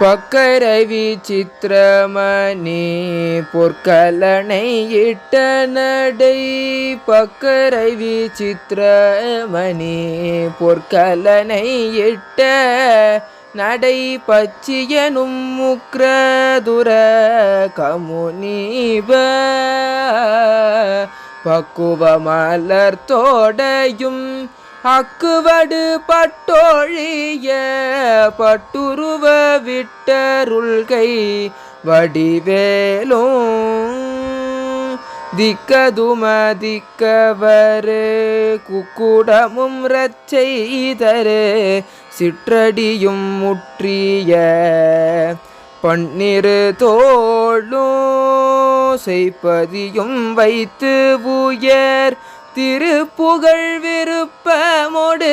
பக்கரை விசித்திரமணி பொற்கலனை இட்ட நடை. பக்கரை விசித்திரமணி பொற்கலனை இட்ட நடை. பச்சியனும் முக்ரதுர கமுனீப. பக்குவ மலர் தோடையும் அக்குவடு பட்டோழிய பட்டுருவ விட்டருள்கை வடிவேலும். திக்கதும திக்கவரு குக்குடமும் ரச்செய்தரு சிற்றடியும் முற்றிய பன்னிரு தோளும் செய்ப்பதியும் வைத்து உயர் திருப்புகழ் விருப்பமோடு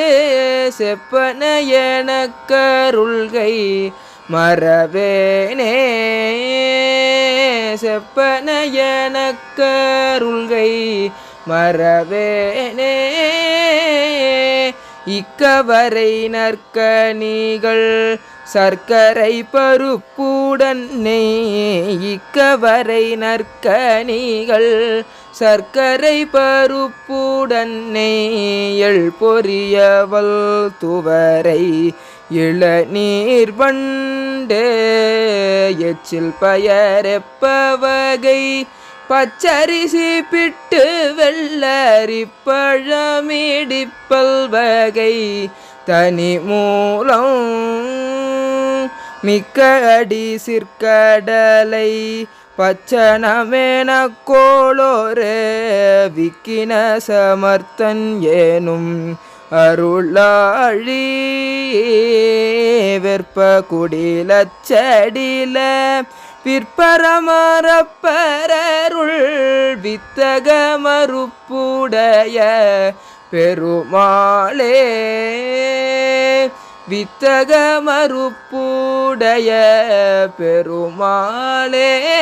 செப்பன எனக்கருள்கை மறவேனே. செப்பன எனக்கருள்கை மறவேனே. இக்கவரை நற்கனிகள் சர்க்கரை பருப்புடன் நெய். இக்கவரை நற்கனிகள் சர்க்கரை பருப்புடன் நெய்யல் பொரியவல் துவரை இளநீர் வண்டு எச்சில் பயரெப்பவகை பச்சரிசி பிட்டு வெள்ளரி பழமிடிப்பல் வகை தனி மூலம் மிக்க அடி சிற்கடலை பச்சனமேன கோளோரே விக்கின சமர்த்தன் ஏனும் அருளாழி வெற்ப குடிலச்சடில பிற்பரமரப்பரருள் வித்தக மறுப்புடைய பெருமாளே. வித்தக மறுப்புடைய பெருமாளே.